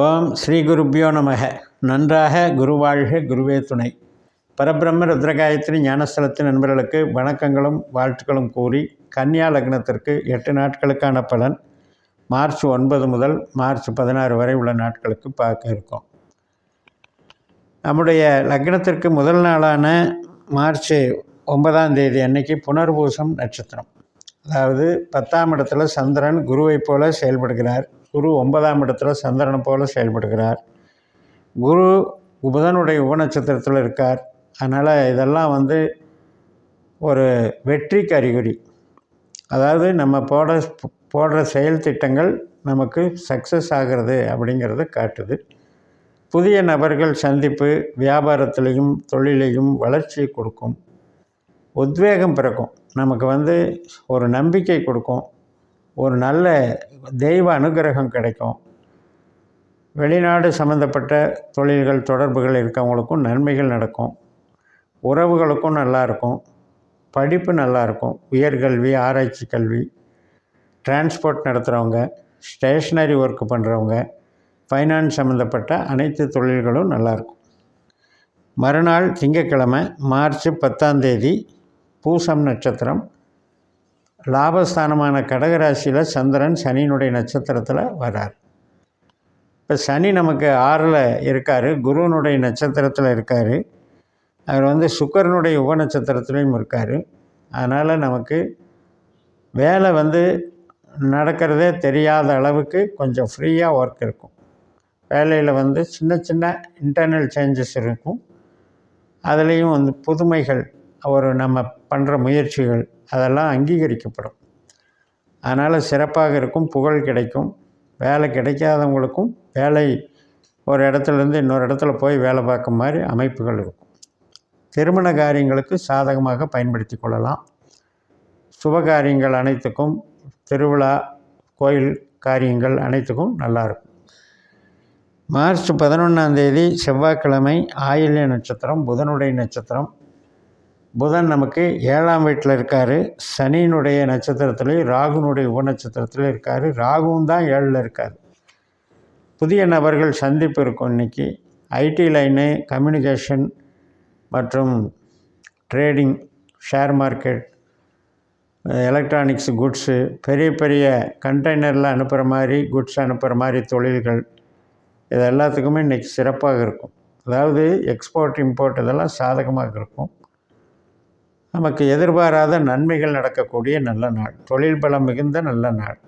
ஓம் ஸ்ரீ குருப்பியோ நமக. நன்றாக குருவாழ்க குருவே துணை. பரபிரம்ம ருத்ரகாயத்ரி ஞானஸ்தலத்தின் நண்பர்களுக்கு வணக்கங்களும் வாழ்த்துக்களும் கூறி கன்னியா லக்னத்திற்கு எட்டு நாட்களுக்கான பலன் மார்ச் ஒன்பது முதல் மார்ச் பதினாறு வரை உள்ள நாட்களுக்கு பார்க்க இருக்கோம். நம்முடைய லக்னத்திற்கு முதல் நாளான மார்ச் ஒன்பதாம் தேதி அன்னைக்கு புனர்பூசம் நட்சத்திரம். அதாவது பத்தாம் இடத்துல சந்திரன் குருவைப் போல செயல்படுகிறார். குரு ஒன்பதாம் இடத்துல சந்திரனை போல செயல்படுகிறார். குரு புதனுடைய உபநட்சத்திரத்தில் இருக்கார். அதனால் இதெல்லாம் வந்து ஒரு வெற்றிக்கு அறிகுறி. அதாவது நம்ம போட போடுற செயல் திட்டங்கள் நமக்கு சக்ஸஸ் ஆகிறது அப்படிங்கிறத காட்டுது. புதிய நபர்கள் சந்திப்பு வியாபாரத்திலையும் தொழிலையும் வளர்ச்சியை கொடுக்கும். உத்வேகம் பிறக்கும். நமக்கு வந்து ஒரு நம்பிக்கை கொடுக்கும். ஒரு நல்ல தெய்வ அனுகிரகம் கிடைக்கும். வெளிநாடு சம்மந்தப்பட்ட தொழில்கள் தொடர்புகள் இருக்கவங்களுக்கும் நன்மைகள் நடக்கும். உறவுகளுக்கும் நல்லாயிருக்கும் படிப்பு நல்லாயிருக்கும் உயர்கல்வி ஆராய்ச்சி கல்வி டிரான்ஸ்போர்ட் நடத்துகிறவங்க ஸ்டேஷ்னரி ஒர்க் பண்ணுறவங்க ஃபைனான்ஸ் சம்மந்தப்பட்ட அனைத்து தொழில்களும் நல்லாயிருக்கும் மறுநாள் திங்கக்கிழமை மார்ச் பத்தாம் தேதி பூசம் நட்சத்திரம் லாபஸ்தானமான கடகராசியில் சந்திரன் சனியினுடைய நட்சத்திரத்தில் வரார். இப்போ சனி நமக்கு ஆறில் இருக்கார் குருவனுடைய நட்சத்திரத்தில் இருக்கார். அவர் வந்து சுக்கரனுடைய உப நட்சத்திரத்துலேயும் இருக்கார். அதனால் நமக்கு வேலை வந்து நடக்கிறதே தெரியாத அளவுக்கு கொஞ்சம் ஃப்ரீயாக ஒர்க் இருக்கும். வேலையில் வந்து சின்ன சின்ன இன்டர்னல் சேஞ்சஸ் இருக்கும். அதுலேயும் வந்து புதுமைகள் ஒரு நம்ம பண்ணுற முயற்சிகள் அதெல்லாம் அங்கீகரிக்கப்படும். அதனால் சிறப்பாக இருக்கும் புகழ் கிடைக்கும். வேலை கிடைக்காதவங்களுக்கும் வேலை ஒரு இடத்துலேருந்து இன்னொரு இடத்துல போய் வேலை பார்க்க மாதிரி அமைப்புகள் இருக்கும். திருமண காரியங்களுக்கு சாதகமாக பயன்படுத்தி கொள்ளலாம். சுப காரியங்கள் அனைத்துக்கும் திருவிழா கோயில் காரியங்கள் அனைத்துக்கும் நல்லாயிருக்கும் மார்ச் பதினொன்றாந்தேதி செவ்வாய்க்கிழமை ஆயில்ய நட்சத்திரம் புதனுடைய நட்சத்திரம் புதன் நமக்கு ஏழாம் வீட்டில் இருக்கார். சனியினுடைய நட்சத்திரத்துலேயும் ராகுனுடைய உப இருக்கார். ராகுவும் தான் ஏழில் இருக்கார். புதிய நபர்கள் சந்திப்பு இருக்கும் இன்றைக்கி ஐடி லைனு கம்யூனிகேஷன் மற்றும் trading share market electronics goods பெரிய பெரிய கண்டெய்னரில் அனுப்புகிற மாதிரி குட்ஸ் அனுப்புகிற மாதிரி தொழில்கள் இது எல்லாத்துக்குமே இன்றைக்கி சிறப்பாக இருக்கும். அதாவது எக்ஸ்போர்ட் இம்போர்ட் இதெல்லாம் சாதகமாக இருக்கும். நமக்கு எதிர்பாராத நன்மைகள் நடக்கக்கூடிய நல்ல நாள். தொழில் பலம் மிகுந்த நல்ல நாள்.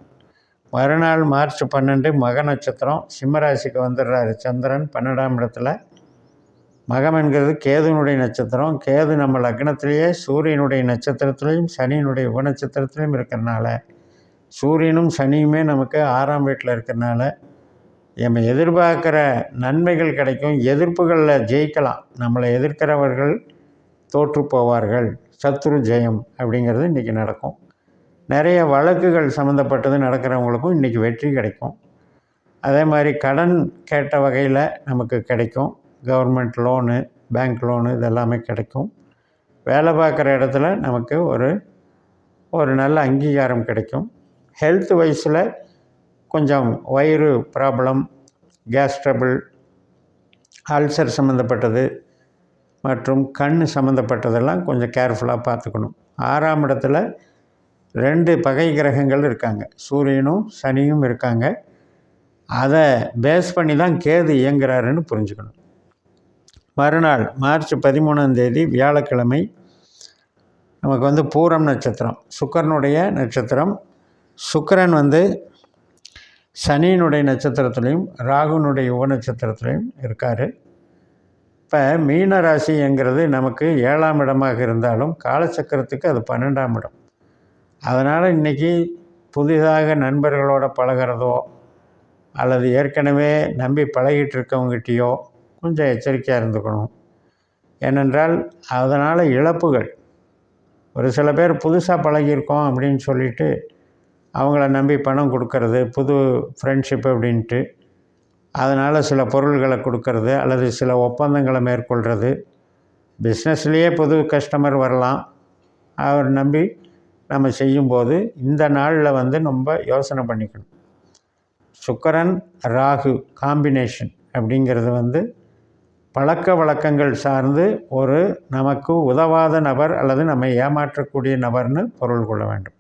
மறுநாள் மார்ச் பன்னெண்டு மக நட்சத்திரம். சிம்மராசிக்கு வந்துடுறாரு சந்திரன் பன்னெண்டாம் இடத்துல. மகம் என்கிறது கேதுனுடைய நட்சத்திரம். கேது நம்ம லக்னத்திலேயே சூரியனுடைய நட்சத்திரத்துலேயும் சனியினுடைய உபநட்சத்திரத்துலேயும் இருக்கிறனால சூரியனும் சனியுமே நமக்கு ஆறாம் வீட்டில் இருக்கிறனால நம்ம எதிர்பார்க்குற நன்மைகள் கிடைக்கும். எதிர்ப்புகளில் ஜெயிக்கலாம். நம்மளை எதிர்க்கிறவர்கள் தோற்று போவார்கள். சத்ரு ஜெயம் அப்படிங்கிறது இன்றைக்கி நடக்கும். நிறைய வழக்குகள் சம்மந்தப்பட்டது நடக்கிறவங்களுக்கும் இன்றைக்கி வெற்றி கிடைக்கும். அதே மாதிரி கடன் கேட்ட வகையில் நமக்கு கிடைக்கும். கவர்மெண்ட் லோனு பேங்க் லோனு இதெல்லாமே கிடைக்கும். வேலை பார்க்குற இடத்துல நமக்கு ஒரு ஒரு நல்ல அங்கீகாரம் கிடைக்கும். ஹெல்த் வைஸில் கொஞ்சம் வயிறு ப்ராப்ளம் கேஸ் ட்ரபிள் அல்சர் சம்மந்தப்பட்டது மற்றும் கண் சம்மந்தப்பட்டதெல்லாம் கொஞ்சம் கேர்ஃபுல்லாக பார்த்துக்கணும். ஆறாம் இடத்துல ரெண்டு பகை கிரகங்கள் இருக்காங்க. சூரியனும் சனியும் இருக்காங்க. அதை பேஸ் பண்ணி தான் கேது இயங்குகிறாருன்னு புரிஞ்சுக்கணும். மறுநாள் மார்ச் பதிமூணாம் தேதி வியாழக்கிழமை நமக்கு வந்து பூரம் நட்சத்திரம் சுக்கரனுடைய நட்சத்திரம். சுக்கரன் வந்து சனியினுடைய நட்சத்திரத்துலேயும் ராகுனுடைய உப நட்சத்திரத்துலேயும் இருக்கார். இப்போ மீன ராசிங்கிறது நமக்கு ஏழாம் இடமாக இருந்தாலும் காலச்சக்கரத்துக்கு அது பன்னெண்டாம் இடம். அதனால் இன்றைக்கி புதிதாக நண்பர்களோட பழகிறதோ அல்லது ஏற்கனவே நம்பி பழகிட்டு இருக்கவங்ககிட்டயோ கொஞ்சம் எச்சரிக்கையாக இருந்துக்கணும். ஏனென்றால் அதனால் இழப்புகள். ஒரு சில பேர் புதுசாக பழகியிருக்கோம் அப்படின்னு சொல்லிட்டு அவங்கள நம்பி பணம் கொடுக்கறது புது ஃப்ரெண்ட்ஷிப் அப்படின்ட்டு அதனால் சில பொருள்களை கொடுக்கறது அல்லது சில ஒப்பந்தங்களை மேற்கொள்கிறது பிஸ்னஸ்லேயே புது கஸ்டமர் வரலாம். அவர் நம்பி நம்ம செய்யும்போது இந்த நாளில் வந்து ரொம்ப யோசனை பண்ணிக்கணும். சுக்கரன் ராகு காம்பினேஷன் அப்படிங்கிறது வந்து பழக்க வழக்கங்கள் சார்ந்து ஒரு நமக்கு உதவாத நபர் அல்லது நம்மை ஏமாற்றக்கூடிய நபர்னு பொருள் கொள்ள வேண்டும்.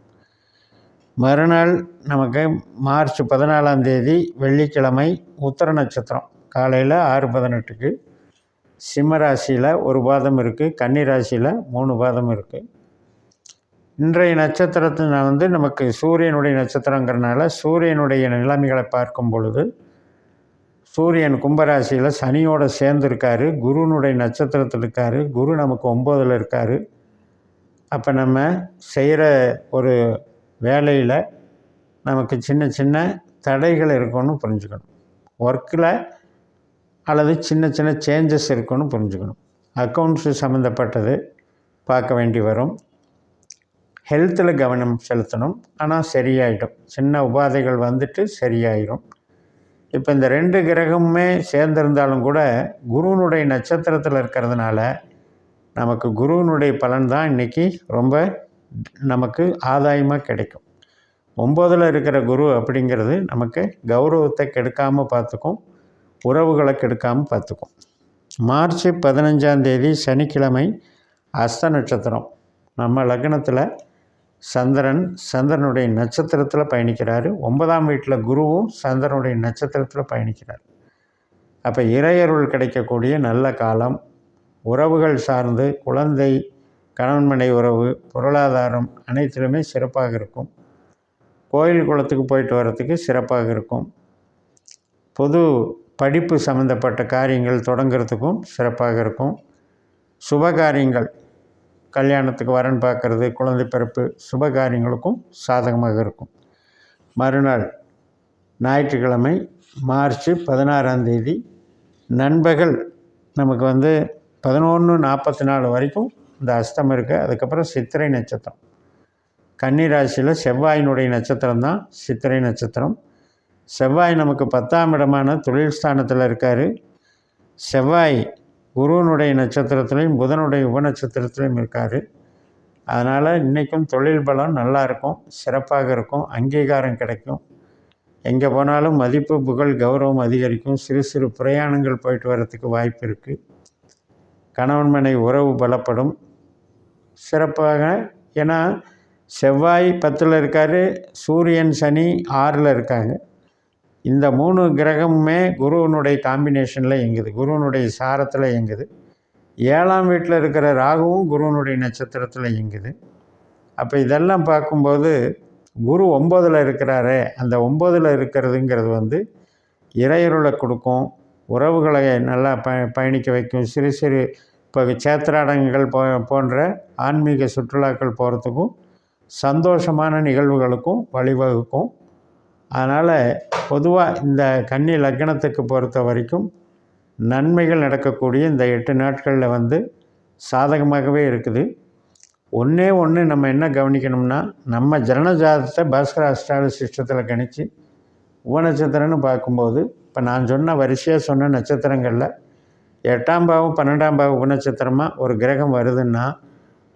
மறுநாள் நமக்கு மார்ச் பதினாலாம் தேதி வெள்ளிக்கிழமை உத்தர நட்சத்திரம். காலையில் ஆறு பதினெட்டுக்கு சிம்ம ராசியில் ஒரு பாதம் இருக்குது கன்னி ராசியில் மூணு பாதம் இருக்குது இன்றைய நட்சத்திரத்தில் வந்து நமக்கு சூரியனுடைய நட்சத்திரங்கிறனால சூரியனுடைய நிலைமைகளை பார்க்கும் பொழுது சூரியன் கும்பராசியில் சனியோடு சேர்ந்துருக்காரு குருனுடைய நட்சத்திரத்தில் இருக்கார் குரு நமக்கு ஒம்போதில் இருக்கார். அப்போ நம்ம செய்கிற ஒரு வேலையில் நமக்கு சின்ன சின்ன தடைகள் இருக்குன்னு புரிஞ்சுக்கணும். ஒர்க்கில் அல்லது சின்ன சின்ன சேஞ்சஸ் இருக்குன்னு புரிஞ்சுக்கணும். அக்கௌண்ட்ஸு சம்மந்தப்பட்டது பார்க்க வேண்டி வரும். ஹெல்த்தில் கவனம் செலுத்தணும். ஆனால் சரியாயிடும். சின்ன உபாதைகள் வந்துட்டு சரியாயிடும் இப்போ இந்த ரெண்டு கிரகமுமே சேர்ந்திருந்தாலும் கூட குருவனுடைய நட்சத்திரத்தில் இருக்கிறதுனால நமக்கு குருவனுடைய பலன் தான் இன்றைக்கி ரொம்ப நமக்கு ஆதாயமாக கிடைக்கும். ஒம்போதில் இருக்கிற குரு அப்படிங்கிறது நமக்கு கௌரவத்தை கெடுக்காமல் பார்த்துக்கும் உறவுகளை கெடுக்காமல் பார்த்துக்கும் மார்ச் பதினஞ்சாந்தேதி சனிக்கிழமை அஸ்த நட்சத்திரம். நம்ம லக்னத்தில் சந்திரன் சந்திரனுடைய நட்சத்திரத்தில் பயணிக்கிறார். ஒன்பதாம் வீட்டில் குருவும் சந்திரனுடைய நட்சத்திரத்தில் பயணிக்கிறார். அப்போ இறையருள் கிடைக்கக்கூடிய நல்ல காலம் உறவுகள் சார்ந்து குழந்தை கணவன்மனை உறவு பொருளாதாரம் அனைத்திலுமே சிறப்பாக இருக்கும். கோயில் குளத்துக்கு போயிட்டு வர்றதுக்கு சிறப்பாக இருக்கும். பொது படிப்பு சம்மந்தப்பட்ட காரியங்கள் தொடங்கிறதுக்கும் சிறப்பாக இருக்கும். சுப காரியங்கள் கல்யாணத்துக்கு வரன் பார்க்குறது குழந்தை பிறப்பு சுப காரியங்களுக்கும் சாதகமாக இருக்கும். மறுநாள் ஞாயிற்றுக்கிழமை மார்ச் பதினாறாம் தேதி நண்பகல் நமக்கு வந்து பதினொன்று நாற்பத்தி நாலு வரைக்கும் இந்த அஸ்தம் இருக்குது அதுக்கப்புறம் சித்திரை நட்சத்திரம். கன்னிராசியில் செவ்வாயினுடைய நட்சத்திரம் தான் சித்திரை நட்சத்திரம். செவ்வாய் நமக்கு பத்தாம் இடமான தொழில் ஸ்தானத்தில் இருக்கார். செவ்வாய் குருவனுடைய நட்சத்திரத்துலேயும் புதனுடைய உபநட்சத்திரத்துலேயும் இருக்கார். அதனால் இன்றைக்கும் தொழில் பலம் நல்லா இருக்கும். சிறப்பாக இருக்கும். அங்கீகாரம் கிடைக்கும். எங்கே போனாலும் மதிப்பு புகழ் கௌரவம் அதிகரிக்கும். சிறு சிறு பிரயாணங்கள் போயிட்டு வர்றதுக்கு வாய்ப்பு இருக்குது கணவன் மனை உறவு பலப்படும். சிறப்பாக ஏன்னா செவ்வாய் பத்தில் இருக்கார் சூரியன் சனி ஆறில் இருக்காங்க. இந்த மூணு கிரகமுமே குருவனுடைய காம்பினேஷனில் இயங்குது குருவனுடைய சாரத்தில் இயங்குது. ஏழாம் வீட்டில் இருக்கிற ராகுவும் குருவனுடைய நட்சத்திரத்தில் இயங்குது. அப்போ இதெல்லாம் பார்க்கும்போது குரு ஒம்போதில் இருக்கிறாரே அந்த ஒம்போதில் இருக்கிறதுங்கிறது வந்து இறையருளை கொடுக்கும் உறவுகளை நல்லா ப பயணிக்க வைக்கும் சிறு சிறு இப்போ சேத்திராடங்கள் போ போன்ற ஆன்மீக சுற்றுலாக்கள் போகிறதுக்கும் சந்தோஷமான நிகழ்வுகளுக்கும் வழிவகுக்கும். அதனால் பொதுவாக இந்த கன்னி லக்னத்துக்கு பொறுத்த வரைக்கும் நன்மைகள் நடக்கக்கூடிய இந்த எட்டு நாட்களில் வந்து சாதகமாகவே இருக்குது. ஒன்றே ஒன்று நம்ம என்ன கவனிக்கணும்னா நம்ம ஜனஜாதத்தை பாஸ்கர அஸ்ட்ராலஜி சிஸ்டத்தில் கணித்து உபநட்சத்திரம்னு பார்க்கும்போது இப்போ நான் சொன்ன வரிசையாக சொன்ன நட்சத்திரங்களில் எட்டாம் பாவம் பன்னெண்டாம் பாவம் குணநட்சத்திரமாக ஒரு கிரகம் வருதுன்னா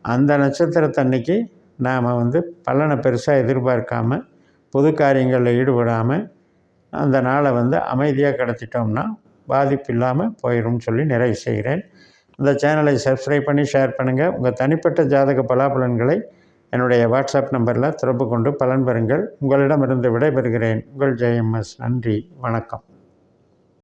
அந்த நட்சத்திரத்தன்னைக்கு நாம் வந்து பலனை பெருசாக எதிர்பார்க்காமல் பொது காரியங்களில் ஈடுபடாமல் அந்த நாளை வந்து அமைதியாக கடத்திட்டோம்னா பாதிப்பு இல்லாமல் போயிடும்னு சொல்லி நிறைவு செய்கிறேன். இந்த சேனலை சப்ஸ்கிரைப் பண்ணி ஷேர் பண்ணுங்கள் உங்கள் தனிப்பட்ட ஜாதக பலாபலன்களை என்னுடைய வாட்ஸ்அப் நம்பரில் தொடர்பு கொண்டு பலன் பெறுங்கள். உங்களிடமிருந்து விடைபெறுகிறேன். உங்கள் ஜெயம்எஸ். நன்றி. வணக்கம்.